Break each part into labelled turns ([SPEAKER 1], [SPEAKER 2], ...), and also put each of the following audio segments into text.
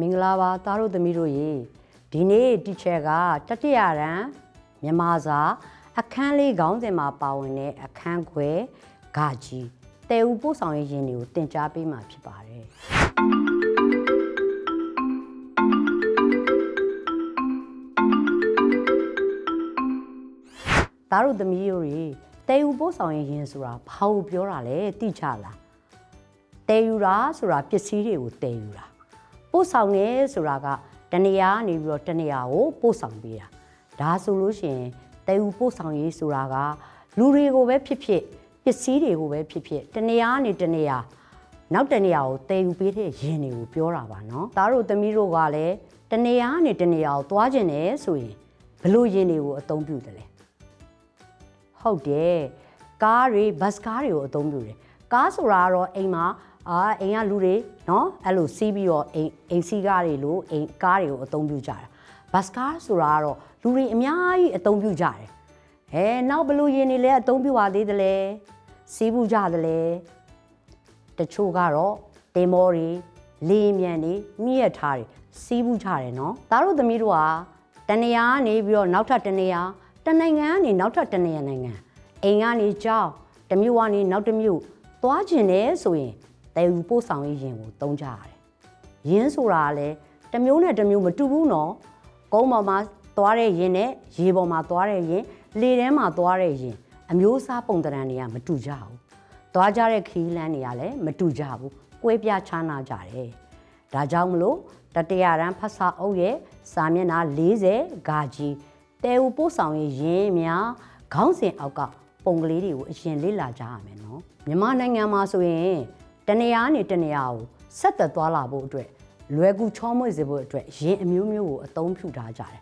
[SPEAKER 1] မင်္ဂလာပါသားတို့သမီးတို့ရေဒီနေ့တီချာကတတိယရန်မြန်မာစာ အခန်းလေးခေါင်းစဉ်မှာပါဝင်တဲ့အခန်းခွဲဂါကြီးတဲဦးပို့ဆောင်ရေးရင်တွေကိုတင် जा ပေးမှာဖြစ်ပါတယ်သားတို့သမီးတို့ရေတဲဦးပို့ဆောင်ရေးရင်ဆိုတာဘာကိုပြောတာလဲသိချလားတဲယူတာဆိုတာပစ္စည်းတွေကိုတဲယူတာ ပို့ဆောင်နေဆိုတာကတနေရာကနေပြီးတော့တနေရာကိုပို့ဆောင်ပေးတာဒါဆိုလို့ရှိရင်တဲဦးပို့ဆောင်ရေးဆိုတာကလူတွေကိုပဲဖြစ်ဖြစ်ပစ္စည်းတွေကိုပဲဖြစ်ဖြစ်တနေရာကနေတနေရာနောက်တနေရာကိုတဲယူပေးတဲ့ယင်တွေကိုပြောတာပါနော်သားတို့သမီးတို့ကလည်းတနေရာကနေတနေရာကိုသွားကျင်တယ်ဆိုရင်ဘလို့ယင်တွေကိုအသုံးပြုတယ်လဲဟုတ်တယ်ကားတွေဘတ်စ်ကားတွေကိုအသုံးပြုတယ်ကားဆိုတာကတော့အိမ်မှာ အာအိမ်ကလူတွေနော်အဲ့လိုစီးပြီးတော့အိမ်အိမ်စီးကားတွေလို့အိမ်ကားတွေကိုအသုံးပြုကြတာဘတ်စ်ကားဆိုတာကတော့လူတွေအများကြီးအသုံးပြုကြတယ်ဟဲနောက်ဘလို့ယင်နေလဲအသုံးပြုပါသေးတယ်လဲစီးဘူးကြတယ်လဲတချို့ကတော့တင်မောတွေလေမြန်တွေမြည့်ရထားတွေစီးဘူးကြတယ်နော်သားတို့သမီးတို့ကတနေရာကနေပြီးတော့နောက်ထပ်တနေရာတနိုင်ငံကနေနောက်ထပ်တနေရာနိုင်ငံအိမ်ကနေကြောင်းတစ်မျိုးကနေနောက်တစ်မျိုးသွားကျင်တယ်ဆိုရင် တဲယူပို့ဆောင်ရေးရင်ကိုတုံးကြရတယ်။ရင်းဆိုတာကလည်းတစ်မျိုးနဲ့တစ်မျိုးမတူဘူးနော်။ကုန်းပေါ်မှာသွားတဲ့ရင်နဲ့ရေပေါ်မှာသွားတဲ့ရင်လေထဲမှာသွားတဲ့ရင်အမျိုးအစားပုံသဏ္ဍာန်တွေကမတူကြဘူး။သွားကြတဲ့ခီးလန်းတွေကလည်းမတူကြဘူး။ကွဲပြားခြားနာကြတယ်။ဒါကြောင့်မလို့တတရရန်ဖတ်စာအုပ်ရဲ့စာမျက်နှာ40ဂါကြီးတဲဦးပို့ဆောင်ရေးရင်းများခေါင်းစဉ်အောက်ကပုံကလေးတွေကိုအရင်လေ့လာကြရမယ်နော်မြန်မာနိုင်ငံမှာဆိုရင် တနေရာနေတနေရာကိုဆက်သက်သွားလာဖို့အတွက်လွယ်ကူချောမွေ့စေဖို့အတွက်ရင်းအမျိုးမျိုးကိုအသုံးပြုထားကြတယ်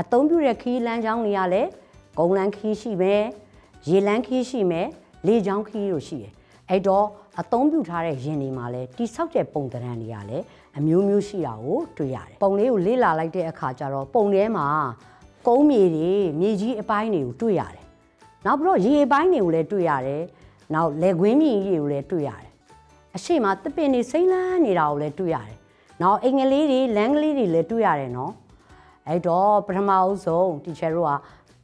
[SPEAKER 1] အသုံးပြုတဲ့ခီးလန်းချောင်းတွေကလည်းဂုံလန်းခီးရှိမယ်ရေလန်းခီးရှိမယ်လေချောင်းခီးတို့ရှိတယ်အဲ့တော့အသုံးပြုထားတဲ့ရင်တွေမှာလည်းတိဆောက်တဲ့ပုံသဏ္ဍာန်တွေကလည်းအမျိုးမျိုးရှိတာကိုတွေ့ရတယ်ပုံလေးကိုလေ့လာလိုက်တဲ့အခါကျတော့ပုံထဲမှာကုန်းမြေတွေမြေကြီးအပိုင်းတွေကိုတွေ့ရတယ်နောက်ပြီးတော့ရေပိုင်းတွေကိုလည်းတွေ့ရတယ်။နောက်လက်ကွင်းမြင့်ကြီးတွေကိုလည်းတွေ့ရတယ်။ အရှိမတပင်နေစိမ့်လန်းနေတာကိုလည်းတွေ့ရတယ်။နောက်အင်္ဂလိပ်တွေလမ်းကလေးတွေလည်းတွေ့ရတယ်နော်။အဲ့တော့ပထမအဦးဆုံးတီချာတို့က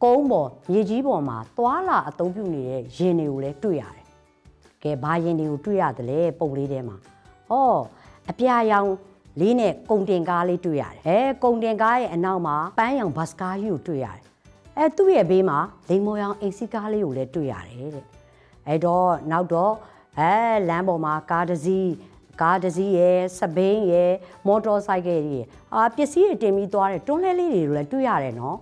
[SPEAKER 1] ကုန်းပေါ်မြေကြီးပေါ်မှာသွာလာအသုံးပြုနေတဲ့ရင်တွေကိုလည်းတွေ့ရတယ်။ကဲဘာရင်တွေကိုတွေ့ရတယ်လဲပုံလေးထဲမှာ။ဟောအပြာရောင်လေးနဲ့ကုံတင်ကားလေးတွေ့ရတယ်။အဲကုံတင်ကားရဲ့အနောက်မှာပန်းရောင်ဘတ်စကားကြီးကိုတွေ့ရတယ်။အဲသူ့ရဲ့ဘေးမှာလိမ်မော်ရောင်အိမ်စီကားလေးကိုလည်းတွေ့ရတယ်တဲ့အဲတော့နောက်တော့ အဲလမ်းပေါ်မှာကားတစ်စီးကားတစ်စီးရယ်စပိန်ရယ်မော်တော်ဆိုင်ကယ်တွေရယ်အာပစ္စည်းတွေတင်ပြီးသွားတဲ့တွန်းလှဲလေးတွေလည်းတွေ့ရတယ်နော်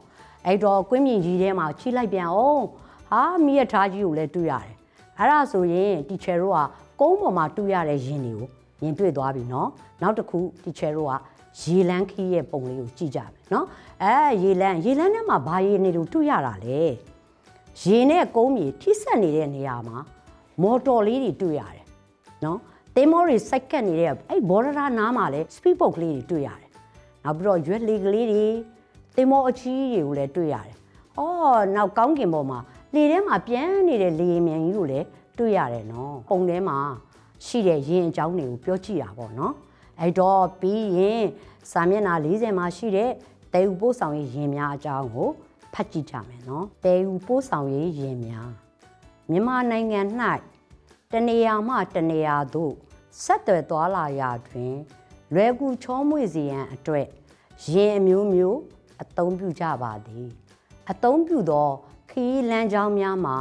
[SPEAKER 1] အဲတော့ကွင်းမြင့်ကြီးထဲမှာချိလိုက်ပြန်အောင်ဟာမိရထားကြီးကိုလည်းတွေ့ရတယ်အဲ့ဒါဆိုရင်တီချယ်တို့ကကုန်းပေါ်မှာတွေ့ရတဲ့ရင်တွေကိုမြင်တွေ့သွားပြီနော်နောက်တစ်ခုတီချယ်တို့ကရေလန်းခီးရဲ့ပုံလေးကိုကြည့်ကြမယ်နော်အဲရေလန်းရေလန်းထဲမှာဘာရေနေလို့တွေ့ရတာလဲရေနဲ့ကုန်းမြေထိဆက်နေတဲ့နေရာမှာ မော်တော်လေးတွေတွေ့ရတယ်နော်တင်းမောတွေစိုက်ကတ်နေတဲ့အဲ့ဘော်ဒရာနားမှာလည်း speed boat ကလေးတွေတွေ့ရတယ်နောက်ပြီးတော့ရွက်လေကလေးတွေတင်းမောအကြီးတွေကိုလည်းတွေ့ရတယ်အော်နောက်ကောင်းကင်ပေါ်မှာလေထဲမှာပြန်းနေတဲ့လေယာဉ်မြန်ကြီးကိုလည်းတွေ့ရတယ်နော်ပုံထဲမှာရှိတဲ့ရင်အကြောင်းတွေကိုပြောကြည့်တာပေါ့နော်အဲ့တော့ပြီးရင်စာမျက်နှာ40မှာရှိတဲ့တဲယူပို့ဆောင်ရေးရင်များအကြောင်းကိုဖတ်ကြည့်ကြမယ်နော်တဲယူပို့ဆောင်ရေးရင်များ မြန်မာနိုင်ငံ၌တနေရာမှတနေရာသို့ဆက်သွယ်သွားလာရာတွင် လွယ်ကူချောမွေ့စေရန်အတွက်ရင်အမျိုးမျိုးအသုံးပြုကြပါသည်အသုံးပြုသောခရီးလမ်းကြောင်းများမှာ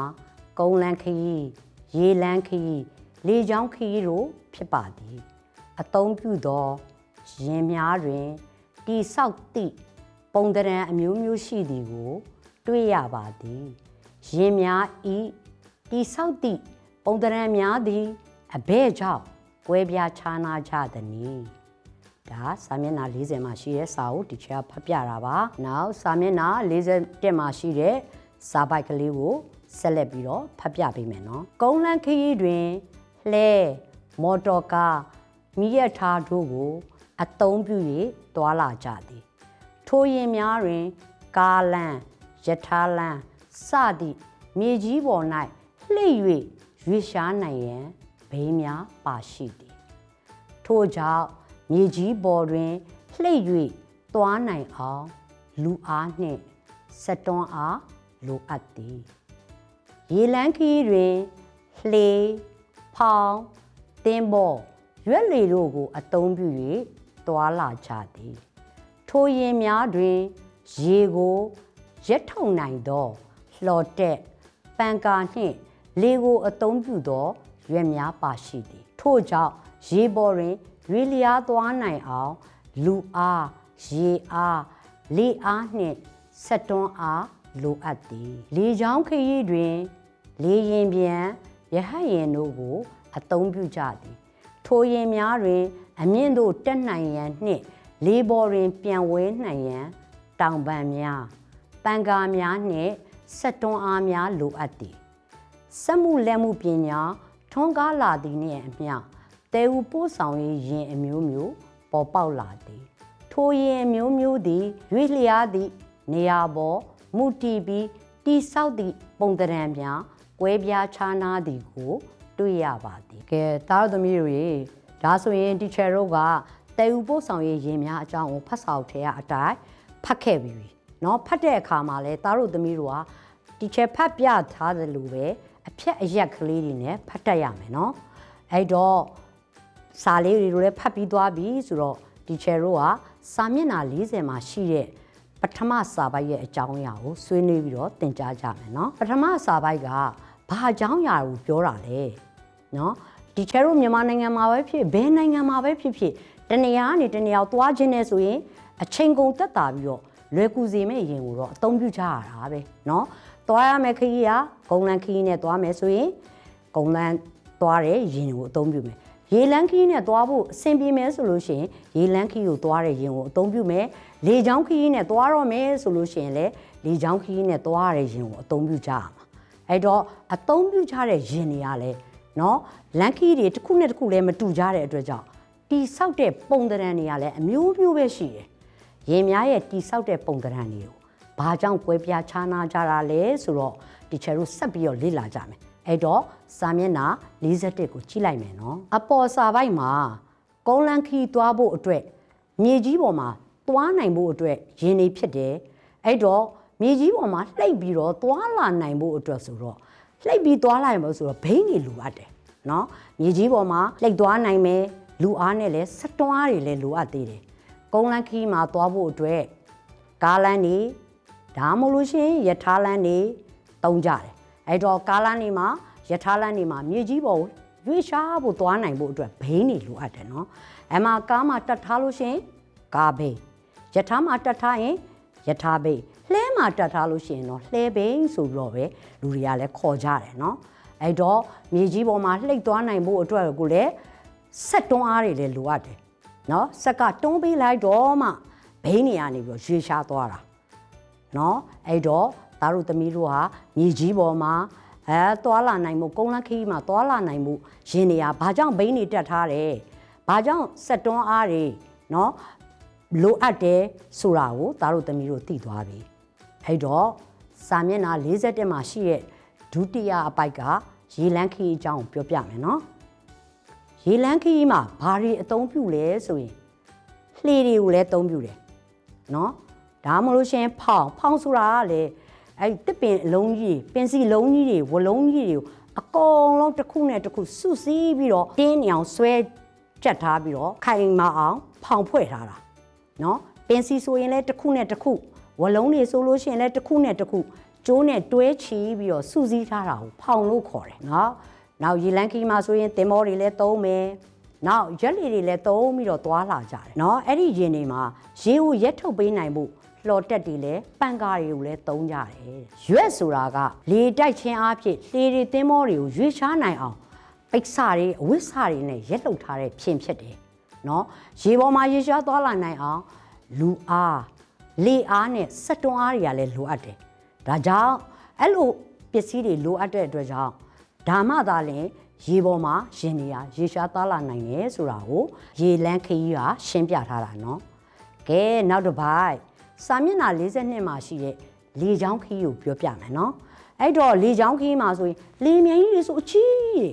[SPEAKER 1] ကုန်းလမ်းခရီးရေလမ်းခရီးလေကြောင်းခရီးတို့ဖြစ်ပါသည်အသုံးပြုသောရင်များတွင်တိဆောက်သည့်ပုံသဏ္ဍာန်အမျိုးမျိုးရှိသည်ကို တွေ့ရပါသည်ရင်များဤ တိဆောက်သည့်ပုံသဏ္ဍာန်များသည်အဘဲကြောင့်ကွဲပြားခြားနာကြသည်။ဒါစာမျက်နှာ40မှာရှိတဲ့စာအုပ်ဒီချာဖတ်ပြတာပါ။နောက်စာမျက်နှာ41မှာရှိတဲ့စာပိုက်ကလေးကိုဆက်လက်ပြီးတော့ဖတ်ပြပေးမယ်နော်။ကုန်းလန်းခရီးတွင်လှဲမော်တော်ကားမိရထားတို့ကိုအသုံးပြု၍တွာလာကြသည်ထိုရင်များတွင် ကားလန်းယထာလန်းစသည့်မြေကြီးပေါ်၌ လှိမ့်၍ရွေရှားနိုင်ရန်ဘိန်းများပါရှိသည်ထို့ကြောင့်မြေကြီးပေါ်တွင်လှိတ်၍သွားနိုင်အောင်လူအားနှင့်စက်တွန်းအားလိုအပ်သည်ရေလန်းခီးတွင်လှေဖောင်းတင်းဘောရွက်လီတို့ကိုအသုံးပြု၍သွားလာကြသည်ထိုရင်များတွင်ရေကိုရက်ထုံနိုင်သောလှော်တက်ပန်ကာနှင့် လေကိုအသုံးပြုသောရွက်များပါရှိသည်ထို့ကြောင့်ရေပေါ်တွင်ရွေလျားသွားနိုင်အောင်လူအားရေအားလေအားနှင့်ဆက်တွန်းအားလိုအပ်သည်လေချောင်းခရီးတွင် လေရင်ပြန်ရဟတ်ရင်တို့ကို အသုံးပြုကြသည် ထိုရင်များတွင် အမြင့်သို့တက်နိုင်ရန်နှင့် လေးပေါ်တွင် ပြန်ဝဲနိုင်ရန်တောင်ပန်များပန်ကာများနှင့်ဆက်တွန်းအားများလိုအပ်သည် စက်မှုလက်မှုပညာထွန်းကားလာသည်နှင့်အမျှတဲဦးပို့ဆောင်ရေးရင်အမျိုးမျိုးပေါ်ပေါက်လာသည် ထိုရင်အမျိုးမျိုးသည်ရွေလျားသည့်နေရာပေါ်မူတည်ပြီးတိဆောက်သည့်ပုံသဏ္ဍာန်များကွဲပြားခြားနားသည်ကိုတွေ့ရပါသည်ကဲတားတော်သမီးတို့ရေဒါဆိုရင် teacher တို့ကတဲဦးပို့ဆောင်ရေးရင်များအကြောင်းကိုဖတ်စာအုပ်ထဲကအတိုင်းဖတ်ခဲ့ပြီးပြီเนาะဖတ်တဲ့အခါမှာလဲတားတို့သမီးတို့က teacher ဖတ်ပြထားတယ်လို့ပဲ အဖြက်အရက်ကလေးတွေနဲ့ဖတ်တတ်ရမယ်เนาะအဲ့တော့ စာလေးတွေလည်းဖတ်ပြီးသွားပြီဆိုတော့ teacher တို့ကစာမျက်နှာ40မှာရှိတဲ့ပထမစာပိုက်ရဲ့အကြောင်းအရာကိုဆွေးနွေးပြီးတော့သင်ကြားကြမယ်เนาะပထမစာပိုက်ကဘာအကြောင်းအရာကိုပြောတာလဲเนาะ teacher တို့မြန်မာနိုင်ငံမှာပဲဖြစ်ဘယ်နိုင်ငံမှာပဲဖြစ်ဖြစ်တနေရာကနေတနေရာကိုသွားခြင်းနဲ့ဆိုရင်အချိန်ကုန်သက်တာပြီးတော့လွယ်ကူစေမယ့်ရင်ကိုတော့အသုံးပြုကြရတာပဲเนาะ သွားရမယ့်ခရီးကဂုံလန်ခရီးနဲ့သွားမယ်ဆိုရင်ကုံလန်းသွားတဲ့ရင်ကိုအသုံးပြုမယ်ရေလန်းခီးနဲ့သွားဖို့အဆင်ပြေမယ်ဆိုလို့ရှိရင်ရေလန်းခီးကိုသွားတဲ့ရင်ကိုအသုံးပြုမယ်လေချောင်းခီးနဲ့သွားတော့မယ်ဆိုလို့ရှိရင်လည်းလေချောင်းခီးနဲ့သွားရတဲ့ရင်ကိုအသုံးပြုကြရမှာအဲ့တော့အသုံးပြုကြတဲ့ရင်တွေကလည်းနော်လန်းခီးတွေတစ်ခုနဲ့တစ်ခုလည်းမတူကြတဲ့အတွက်ကြောင့်တီဆောက်တဲ့ပုံသဏ္ဍာန်တွေကလည်းအမျိုးမျိုးပဲရှိတယ်ရင်များရဲ့တီဆောက်တဲ့ပုံသဏ္ဍာန်တွေကို ဘာကြောင့်ကွဲပြားခြားနားကြတာလဲဆိုတော့ဒီချာတို့ဆက်ပြီးတော့လေ့လာကြမယ်အဲ့တော့စာမျက်နှာ41ကိုကြည့်လိုက်မယ်နော်အပေါ်စာပိုက်မှာကုန်းလန်းခီးသွားဖို့အတွက်မြေကြီးပေါ်မှာသွားနိုင်ဖို့အတွက်ရင်းနေဖြစ်တယ်အဲ့တော့မြေကြီးပေါ်မှာလှိပ်ပြီးတော့သွားလာနိုင်ဖို့အတွက်ဆိုတော့လှိပ်ပြီးသွားလာနိုင်ဖို့ဆိုတော့ဘိန်းတွေလိုအပ်တယ်နော်မြေကြီးပေါ်မှာလှိပ်သွားနိုင်မယ်လူအားနဲ့လည်းစက်တွန်းအားတွေလည်းလိုအပ်သေးတယ်ကုန်းလန်းခီးမှာသွားဖို့အတွက်ကားလန်းနေ ဒါမှမဟုတ်လို့ရှိရင်ယထာလန်းနေတုံးကြတယ်အဲ့တော့ကားလန်းနေမှာယထာလန်းနေမှာမြေကြီးပေါ်ကိုရွေ့ရှားဖို့သွားနိုင်ဖို့အတွက်ဘိန်းတွေလိုအပ်တယ်နော်အဲ့မှာကားမှာတက်ထားလို့ရှိရင်ကားဘိန်းယထာမှာတက်ထားရင်ယထာဘိန်းလှဲမှာတက်ထားလို့ရှိရင်တော့လှဲဘိန်းဆိုပြီးတော့ပဲလူတွေကလည်းခေါ်ကြတယ်နော်အဲ့တော့မြေကြီးပေါ်မှာလှိတ်သွားနိုင်ဖို့အတွက်ကိုလည်းဆက်တွန်းအားတွေလည်းလိုအပ်တယ်နော်ဆက်ကတွန်းပေးလိုက်တော့မှဘိန်းတွေကနေပြီးတော့ရွေ့ရှားသွားတာ နော်အဲ့တော့သားတို့သမီးတို့ဟာမြေကြီးပေါ်မှာအဲသွာလာနိုင်မှုကုန်းလန်းခီးမှာသွာလာနိုင်မှုရင်နေရဘာကြောင့်ဘိန်းတွေတက်ထားတယ်ဘာကြောင့်စက်တွန်းအားတွေနော်လိုအပ်တယ်ဆိုတာကိုသားတို့သမီးတို့သိသွားပြီအဲ့တော့စာမျက်နှာ41မှာရှိတဲ့ဒုတိယအပိုက်ကရေလန်းခီးအကြောင်းကိုပြောပြမယ်နော်ရေလန်းခီးမှာဘာတွေအသုံးပြုလဲဆိုရင်လှေတွေကိုလည်းအသုံးပြုတယ်နော် ဒါမှမဟုတ်လို့ရှရင်ဖောင်ဖောင်ဆိုတာကလေအဲ့တစ်ပင်အလုံးကြီးတွေပင်စီလုံးကြီးတွေဝလုံးကြီးတွေကိုအကုန်လုံးတစ်ခုနဲ့တစ်ခုစုစည်းပြီးတော့တင်းနေအောင်ဆွဲကြက်ထားပြီးတော့ခိုင်မာအောင်ဖောင်ဖွဲ့ထားတာနော်ပင်စီဆိုရင်လည်းတစ်ခုနဲ့တစ်ခုဝလုံးတွေဆိုလို့ရှိရင်လည်းတစ်ခုနဲ့တစ်ခုကျိုးနဲ့တွဲချီပြီးတော့စုစည်းထားတာကိုဖောင်လို့ခေါ်တယ်နော်နောက်ရေလန်းခီမှာဆိုရင်တင်မောတွေလည်းသုံးမယ် နောက်ရက်လီတွေလည်းသုံးပြီးတော့သွားလာကြတယ်เนาะအဲ့ဒီရင်တွေမှာရေကိုရက်ထုတ်ပေးနိုင်ဖို့ လှော်တက်တွေလည်းပန်ကားတွေကိုလည်းသုံးကြတယ်ရွက်ဆိုတာကလေတိုက်ခြင်းအဖြစ်လှေတွေတင်းမောတွေကိုရွေ့ရှားနိုင်အောင်ပိတ်စတွေအဝိစတွေနဲ့ရက်လှုပ်ထားတဲ့ဖြစ်ဖြစ်တယ်เนาะရေပေါ်မှာရေရှားသွားလာနိုင်အောင်လူအားလေအားနဲ့စက်တွန်းအားတွေကလည်းလိုအပ်တယ်ဒါကြောင့်အဲ့လိုပစ္စည်းတွေလိုအပ်တဲ့အတွက်ကြောင့် ဒါမှသာလျှင်ရေပေါ်မှာရင်နေရရေရှားသားလာနိုင်တယ်ဆိုတာကိုရေလန်းခရီးကရှင်းပြထားတာเนาะကဲနောက်တစ်ပိုက် စာမျက်နှာ42မှာရှိတဲ့လေချောင်းခီးကိုပြောပြမယ်နော်အဲ့တော့လေချောင်းခီးမှာဆိုရင်လေမြန်ကြီးတွေဆိုအချီးတွေ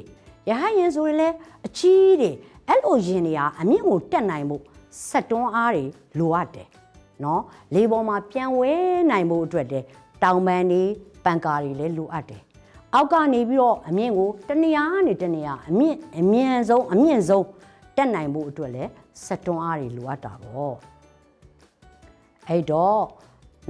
[SPEAKER 1] ရဟယင်ဆိုရင်လည်းအချီးတွေအဲ့လိုယင်တွေကအမြင့်ကိုတက်နိုင်မှုစက်တွန်းအားတွေလိုအပ်တယ်နော်လေပေါ်မှာပြန်ဝဲနိုင်မှုအတွက်တဲ့တောင်ပန်းတွေပန်ကာတွေလည်းလိုအပ်တယ်အောက်ကနေပြီးတော့အမြင့်ကိုတနေရာနဲ့တနေရာအမြင့်အမြန်ဆုံးအမြင့်ဆုံးတက်နိုင်မှုအတွက်လည်းစက်တွန်းအားတွေလိုအပ်တာပေါ့ အဲ့တော့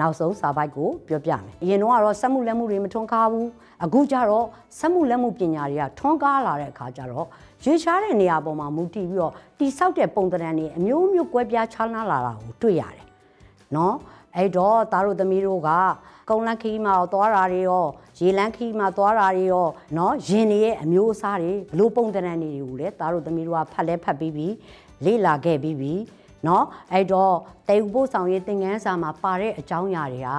[SPEAKER 1] နောက်ဆုံးစာပိုက်ကိုပြောပြမယ်အရင်တော့ကတော့စက်မှုလက်မှုတွေမထွန်းကားဘူးအခုကျတော့စက်မှုလက်မှုပညာတွေကထွန်းကားလာတဲ့အခါကျတော့ရွေးချားတဲ့နေရာပေါ်မှာမူတည်ပြီးတော့တိဆောက်တဲ့ပုံသဏ္ဍာန်တွေအမျိုးမျိုးကွဲပြားခြားနားလာတာကိုတွေ့ရတယ်နော်အဲ့တော့သားတို့သမီးတို့ကကုန်းလန်းခီးမှာသွားတာတွေရောရေလန်းခီးမှာသွားတာတွေရောနော်ရင်တွေရဲ့အမျိုးအစားတွေဘလို့ပုံသဏ္ဍာန်တွေကိုလည်းသားတို့သမီးတို့ကဖတ်လဲဖတ်ပြီးပြီလေ့လာခဲ့ပြီးပြီ နော်အဲ့တော့တေယူပို့ဆောင်ရေးသင်ခန်းစာမှာပါတဲ့အကြောင်းအရာတွေက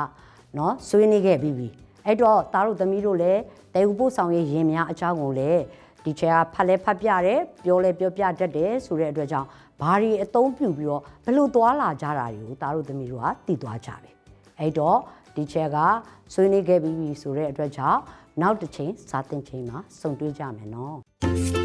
[SPEAKER 1] နော်ဆွေးနွေးခဲ့ပြီးပြီအဲ့တော့သားတို့သမီးတို့လည်းတေယူပို့ဆောင်ရေးရင်များအကြောင်းကိုလည်းဒီချက်ကဖတ်လဲဖတ်ပြတယ်ပြောလဲပြောပြတတ်တယ်ဆိုတဲ့အတွက်ကြောင့်ဘာတွေအသုံးပြုပြီးတော့ဘလို့သွားလာကြတာတွေကိုသားတို့သမီးတို့ကသိသွားကြပြီအဲ့တော့ဒီချက်ကဆွေးနွေးခဲ့ပြီးပြီဆိုတဲ့အတွက်ကြောင့်နောက်တစ်ချိန်စာသင်ချိန်မှာစုံတွေ့ကြမယ်နော်